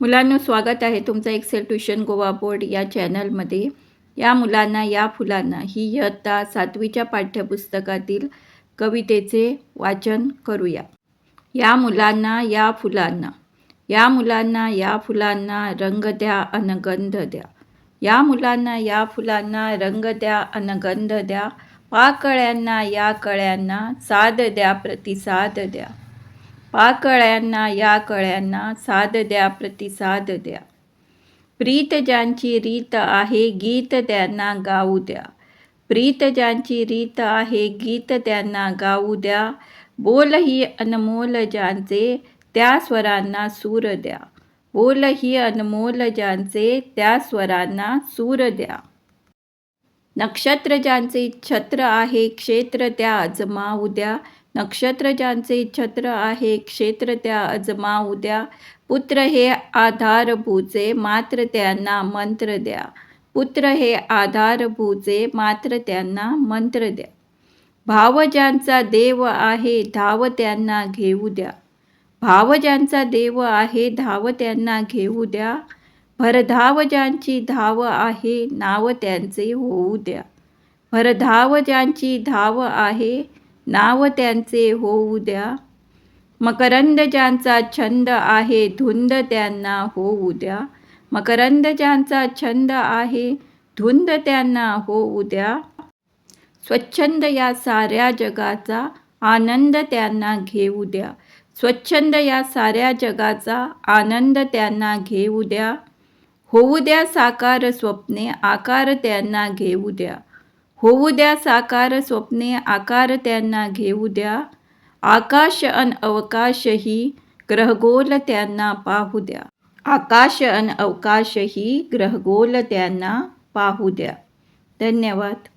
मुलांनो स्वागत आहे तुमचं एक्सेल ट्युशन गोवा बोर्ड या चॅनलमध्ये या मुलांना या फुलांना ही इयत्ता सातवीच्या पाठ्यपुस्तकातील कवितेचे वाचन करूया. या मुलांना या फुलांना या मुलांना या फुलांना रंग द्या अनगंध द्या. या मुलांना या फुलांना रंग द्या अनगंध द्या. पाकळ्यांना या कळ्यांना साद द्या प्रतिसाद द्या. पाकळ्यांना या कळ्यांना साध द्या प्रतिसाद द्या प्रीत ज्यांची रीत आहे गीत त्यांना गाऊ द्या प्रीत ज्यांची रीत आहे गीत त्यांना गाऊ द्या बोल ही अनमोल ज्यांचे त्या स्वरांना सूर द्या बोल ही अनमोल ज्यांचे त्या स्वरांना सूर द्या नक्षत्र ज्यांचे छत्र आहे क्षेत्र त्या अजमावू द्या नक्षत्र ज्यांचे छत्र आहे क्षेत्र त्या अजमावू द्या पुत्र हे आधारभूचे मात्र त्यांना मंत्र द्या. पुत्र हे आधारभूचे मात्र त्यांना मंत्र द्या. भाव ज्यांचा देव आहे धाव त्यांना घेऊ द्या. भाव ज्यांचा देव आहे धाव त्यांना घेऊ द्या. भरधाव ज्यांची धाव आहे नाव त्यांचे होऊ द्या. भरधाव ज्यांची धाव आहे नाव त्यांचे होऊ द्या. मकरंद ज्यांचा छंद आहे धुंद त्यांना होऊ द्या. मकरंद ज्यांचा छंद आहे धुंद त्यांना होऊ द्या. स्वच्छंद या साऱ्या जगाचा आनंद त्यांना घेऊ द्या. स्वच्छंद या साऱ्या जगाचा आनंद त्यांना घेऊ द्या. होऊ द्या साकार स्वप्ने आकार त्यांना घेऊ द्या. होऊ द्या साकार स्वप्ने आकार त्यांना घेऊ द्या. आकाश अन अवकाशही ग्रहगोल त्यांना पाहू द्या. आकाश अन अवकाशही ग्रहगोल त्यांना पाहू द्या. धन्यवाद.